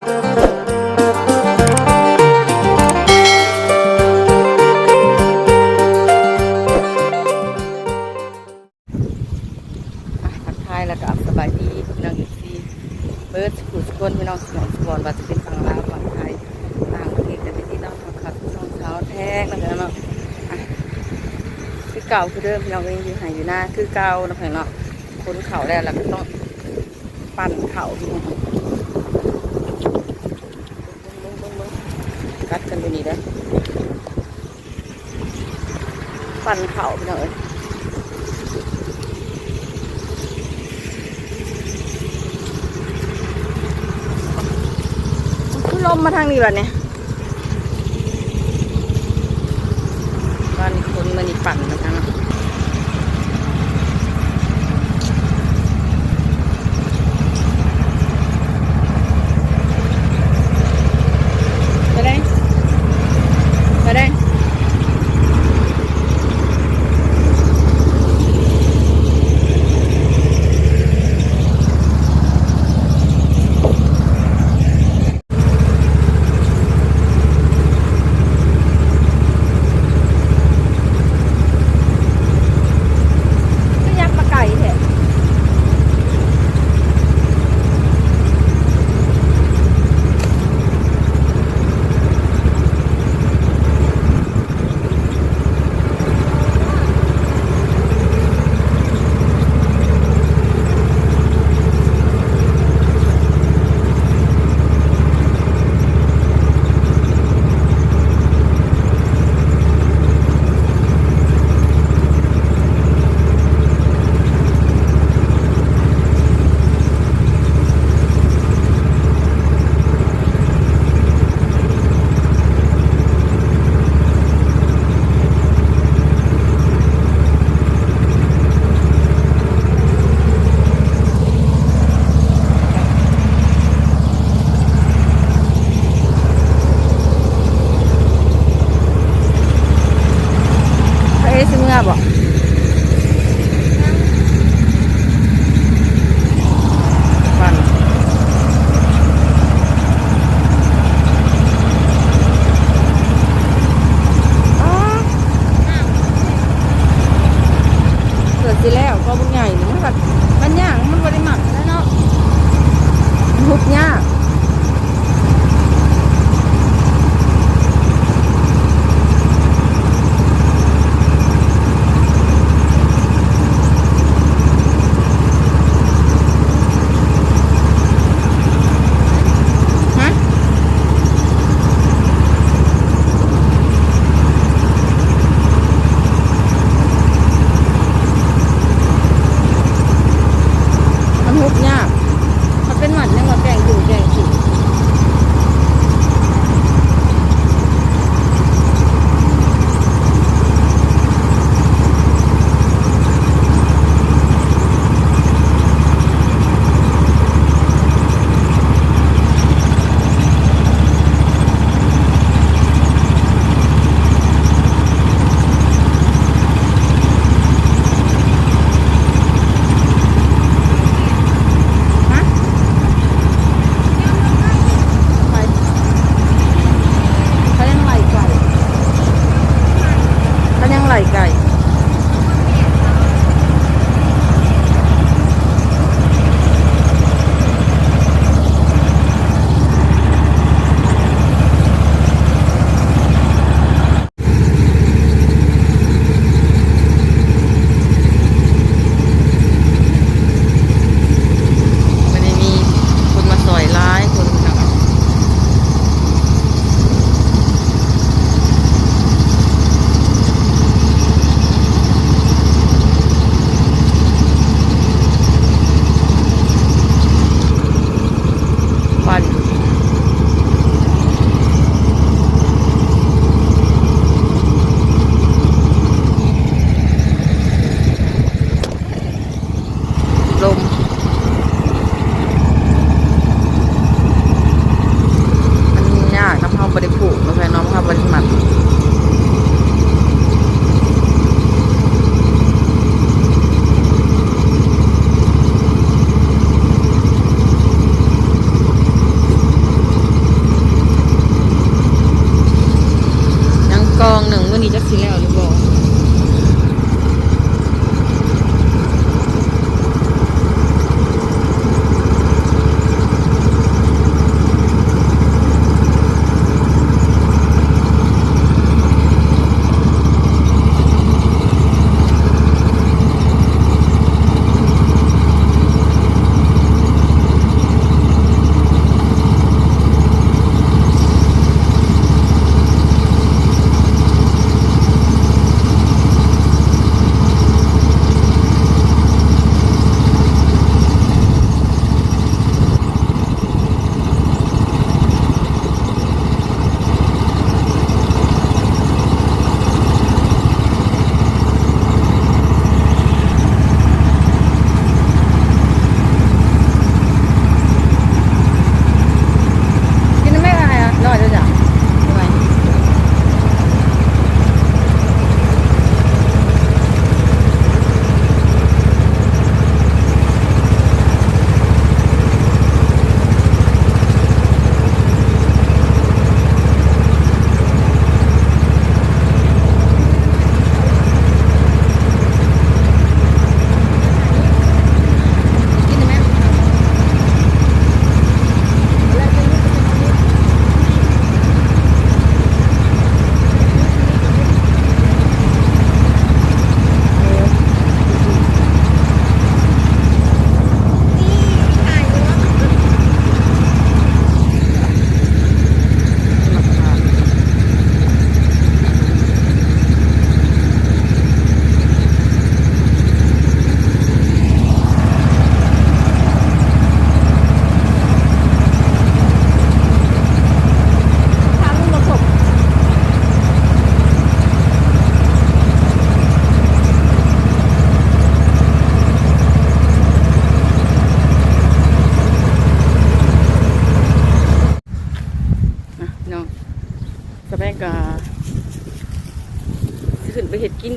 ทักทายแล้วก็สบายดีพี่น้องอีกทีเบิร์ดสกุลสกุลพี่น้องสมองสมองว่าจะเป็นฝั่งลาวฝั่งไทยต่างประเทศกันที่น้องขับช่องเช้าแท้งนะคะเนาะคือเก่าคือเดิมพี่น้องก็ยังอยู่หายอยู่หน้าคือเก่านะเพื่อนเนาะคนเข่าแล้วแล้วก็ต้องปั่นเข่าพี่น้องบึ้งบึ้งบึ้งบึ้งกัดกันไปนี่ได้อ ปั่นเข่าไปหน่องเอ้ยลมมาทางนี้แบบเนี้ยบ้านคนมันนี่ปั่นนะคะเนาะ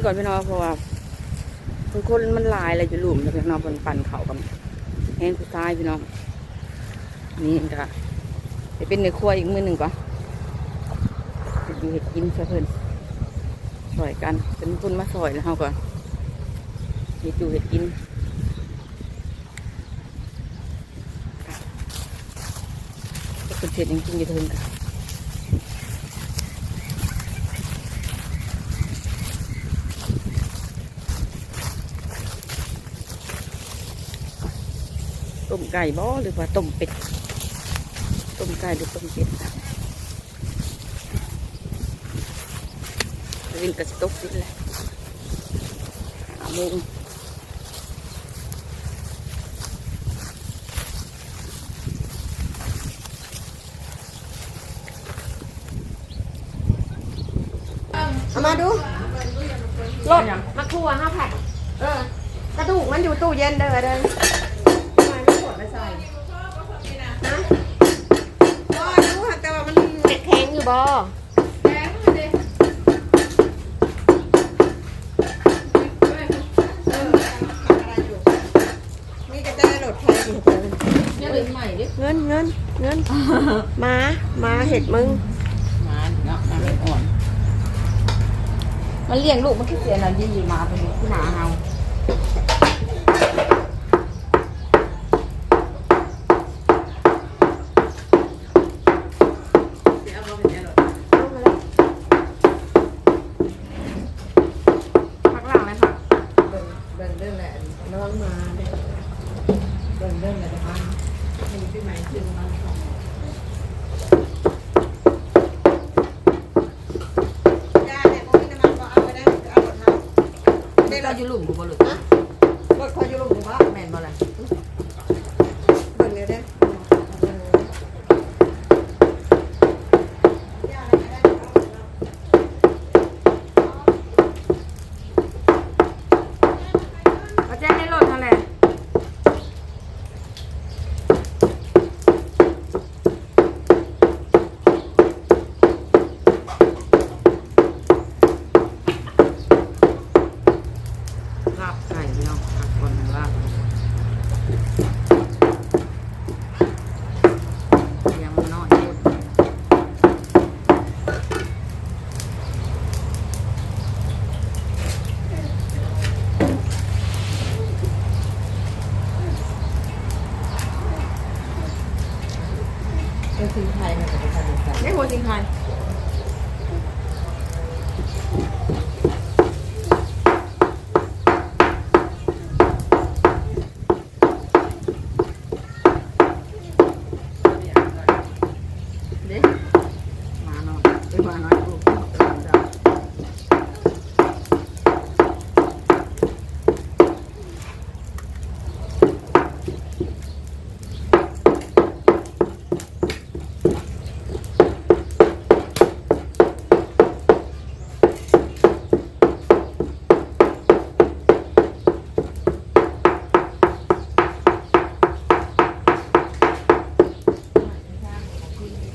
ก่อนพี่น้องเพราะว่าคนคนมันลายอะไรอยู่หลุมแล้วพี่น้องมันปั่นเขากับแห้งสุดท้ายพี่น้อง นี่ก็จะเป็นในครัวอีกมือหนึ่งก่อนไปดูเห็ดกินซะเพิ่นสอยกันเป็นคนมาสอยแล้วเขาก่อนเห็ดดูเห็ดกินเป็นเห็ดจริงๆจะเทินกัน ไก่บ่หรือว่าต้มเป็ดต้มไก่หรือต้มเป็ดวินกระสตกวินแหละหาโมงเอามาดูรถมาครัวห้าผัดเออ กระดูกมันอยู่ตู้เย็นเด้อเด้อ ใส่นะก็รู้ค่ะแต่ว่ามันเม็ดแข็งอยู่บ่นี่ก็จะได้รถไฟอยู่เงินเงินเงินมามาเห็ดมึงมาเนาะมาเล็กอ่อน มันเลี้ยงลูกมันคิดเสียหน่อยดีมาเป็นที่หมาเฮา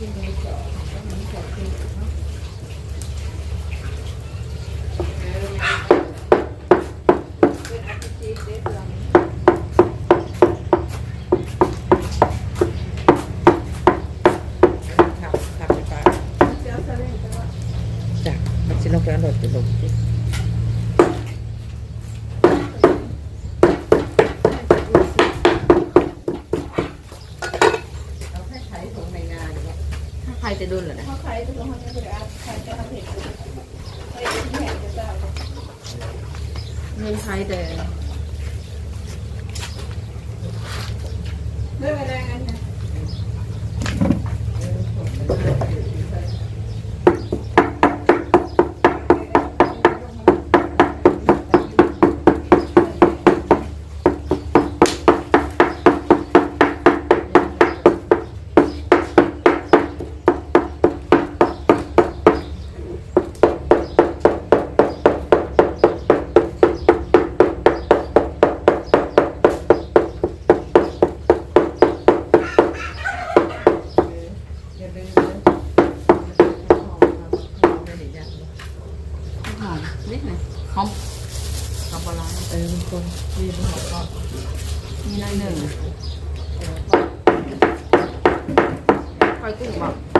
这个小，咱 gà 些啊 เรื่องอะไรกัน อยหอมหอมปลาร้าเออมันคนมีมันหอมก็มีน้อยหนึ่งคอยกุ้งบอ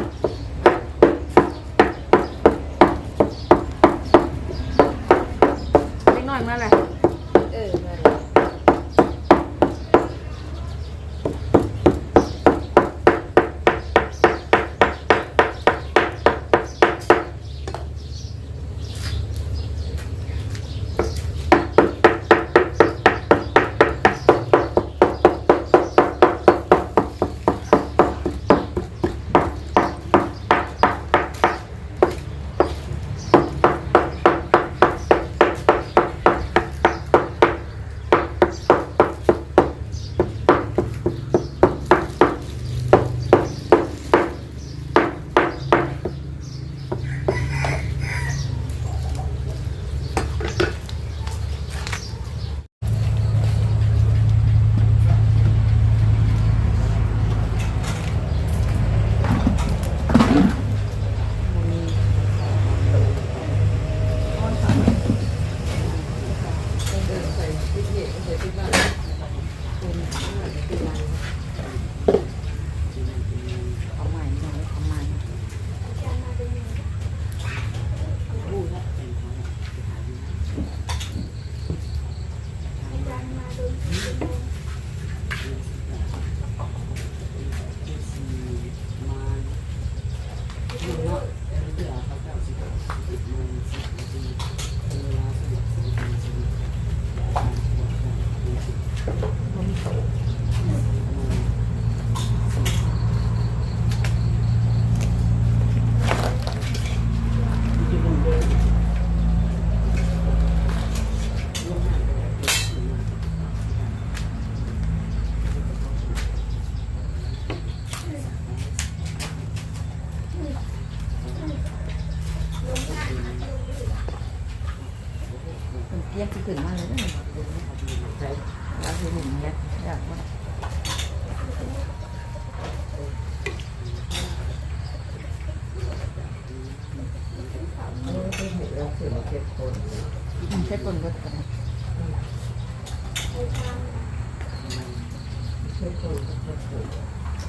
เก็บคนก็บคน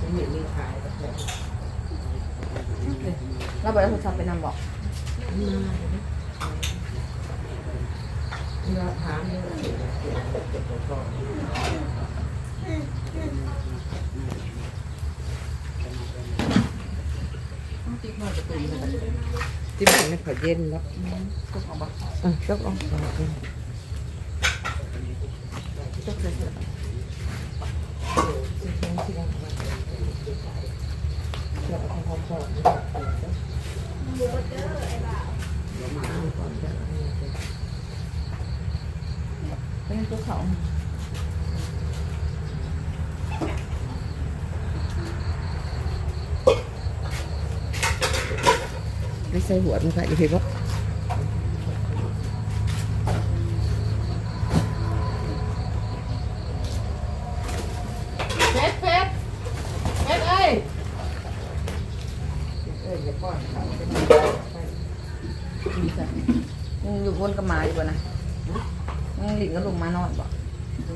มันมีมีขายแบบแบบเราบอกแล้วโทรศัพท์ไปนำบอกมาเลยเก็บเก็บเก็บของติ๊กมาจะตื่นเลยที่บ้านนี่เขาเย็นแล้วก็ของบอเออกเอาเออ จบเลย เราเอาของพ่อ เป็นตัวเขาไม่ใส่หัวมันค่ะอยู่ที่ว่า เฟสเฟสเฟสเอ้ย เอออย่าป้อนเขา ดีจ้ะมึงอยู่บนกระหมาอยู่บ่นะมึงหลิงก็ลงมานอนบ่ เ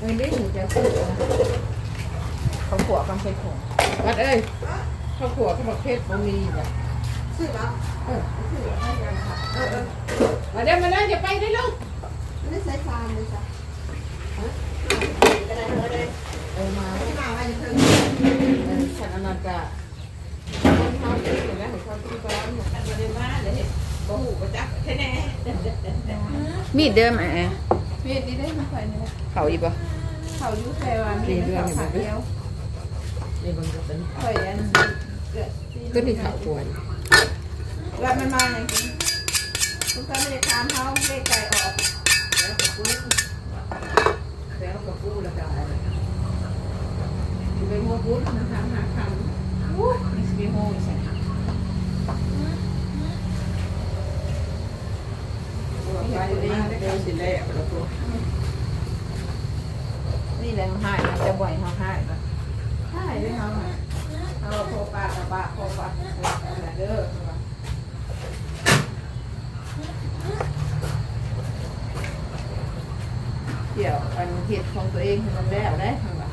ออนี่หนูจะซื้อนะ เขาขวบกำเพชรของวัดเอ้ยข้าวขัวข้าวผัดเผ็ดบะหมี่แบบซื้อแล้วเออซื้อแล้วให้ยังค่ะเออเออมาเดี๋ยวมาเดี๋ยวอย่าไปได้ลูกไม่ได้ใช้ฟาร์มเลยจ้ะฮะก็ได้เลยเออมาไม่มาอะไรเพิ่งเออฉันอนันต์จะคนเขาซื้ออยู่แล้วเห็นเขาซื้อไปแล้วเนี่ยแต่ประเด็นว่าเดี๋ยวเห็นบ่หูบ่จักแค่แน่มีดเดิมอะเวียนนี่ได้มาใส่นี่แหละเขาอีกบ่เขาอยู่แต่ว่ามีเขาขาเดียว ในบางกระเป็นเคยอันเกิดก็มีข้าวกวนแล้วมันมาอย่างนี้คุณก็ไม่ได้ตามเขาเลขไก่ออกแล้วกับปูแล้วกับปูแล้วก็อะไรอยู่ในหัวปูนะคะหาคำอู้มีสปีโฮอีกใส่ค่ะวสิแล้วแล้วตัวนี่แหละหายจะบ่อยเฮาหายปะหายได้เฮาหายเอาโคปาตะบะโคปาเด้อเกี่ยวอัน เห็ดของตัวเองให้มันแล้วได้ทางว่า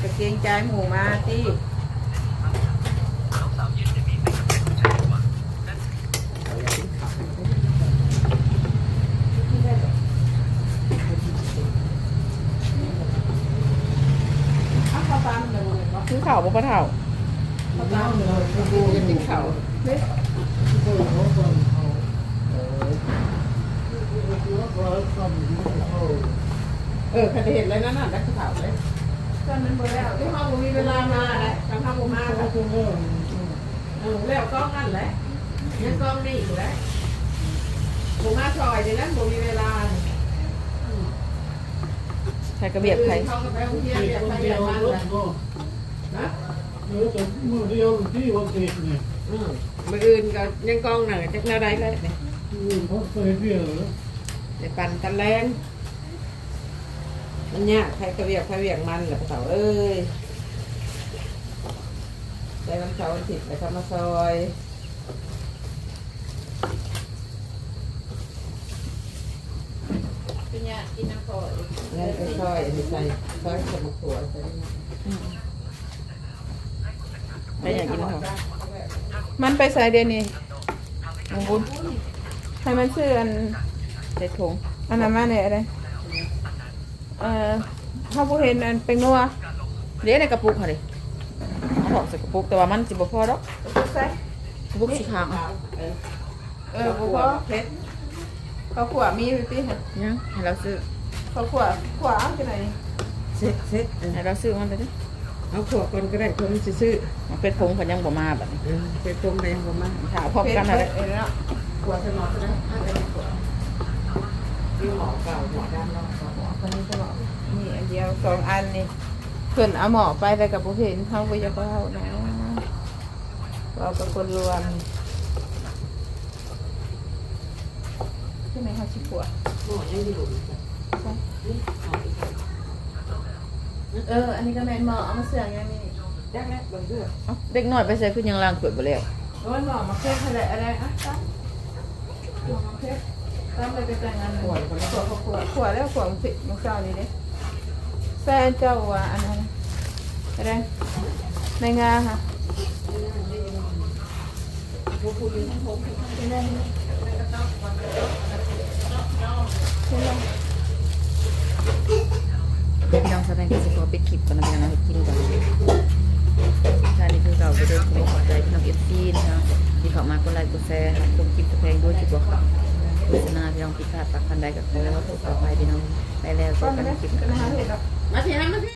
กระเกรงใจหมูมาที่ข้าวปลามันเลยบ่ซื้อข่าวบ่ปะเท่าข้าวปลามันเลยจะกินข้าว เฮ้ยเออใครจะเห็นอะไรนั่นน่ะได้ข้าวเลยตอนนั้นบ่แล้วที่ห้องบ่มีเวลามาแหละทางห้องบ่มาค่ะเออแล้วกล้องนั่นแหละยังกล้องนี่อยู่แล้วบ่มาซอยเดี๋ยวนั้นบ่มีเวลาใครกระเบียดใครเขาก็ไปโรงเรียนเรียนไปเรียนมาเลยนะเออแต่มือเดียวที่วันเด็กเนี่ยอืมมืออื่นก็ยังกล้องหน่อยจักแนวใดเลยเนี่ยอืมเขาเคยเรียกเหรอในปั่นตะแลง มันยากใครกระเวียกใครเวียกมันแหละเสาเอ้ยใจน้ำเสาร์อาทิตย์ไปทำมาซอยเงินไปซอยไปใส่ซอยสมุนตัวใส่ใครอยากกินข้าวมันไปใส่เดยวนี่มงบุญให้มันซื้ออันใส่ถุงอันนั้นมาเนี่ยอะไร เอ่อเขาผู้เห็นอันเป็นนัวเดี๋ยวในกระปุกค่ะดิเอาออกใส่กระปุกแต่ว่ามันสิบ่พอดอกใส่กระปุกสีขาวเออเออบุพอเพชรเขาขวมีอยู่ที่ยังให้เราซื้อเขาขวขวเอาที่ไหนเซ็ตเซ็ตให้เราซื้อมันไปดิเอาขวดก่อนก็ได้คนซื้อมันเป็นผงผันยังบ่มาแบบนี้เออเป็นตรงไหนผมมาถามพร้อมกันอะไรเออเนาะขวดสนอก็ได้อาจจะเป็นขวดที่หมอเก่าหมอด้านนอกหมอคนนี้จะบอกนี่อัน เดียวสองอันนี่เพิ่นเอาหมอไปแต่กับผู้เห็นเขาไปยาเขานะเราเป็นคนรวมใช่ไหมเขาชิบปวดหมอยังอยู่เออ อันนี้ก็แมนหมอเอามาเสืองยังนี่แรกแรกเบิ่งด้วยเอ้าเด็กน้อยไปใส่ขึ้นยังล้างขวดบ่แล้วโอ้ยหมอมาเค็อะไรอะไรอะตั้มหมอมาเค็ตั้มเลยไปแต่งงานขวดขวดขวดขวดขวดแล้วขวดมันสิมันเศร้านี่เด้ แฟนเจ้าว่าอันนั้นอะไรในงาค่ะเด็กน้องแสดงกันสิขอปิดคลิปก่อนนะพี่น้องกินก่อนช่นี่คือเราไปเดินขอขอบใจพี่น้องเอฟซีนะคะที่เขามากดไลค์กดแชร์ชมคลิปตะแพงด้วยคลิปว่าเขาโฆษณาพี่น้องผิดพลาดปักคันใดกับเขาแล้วก็ขออภัยพี่น้องได้แล้วเจก็อกันคลิปนหน้าหาเห็ดหรอกมาสิฮะ มาสิ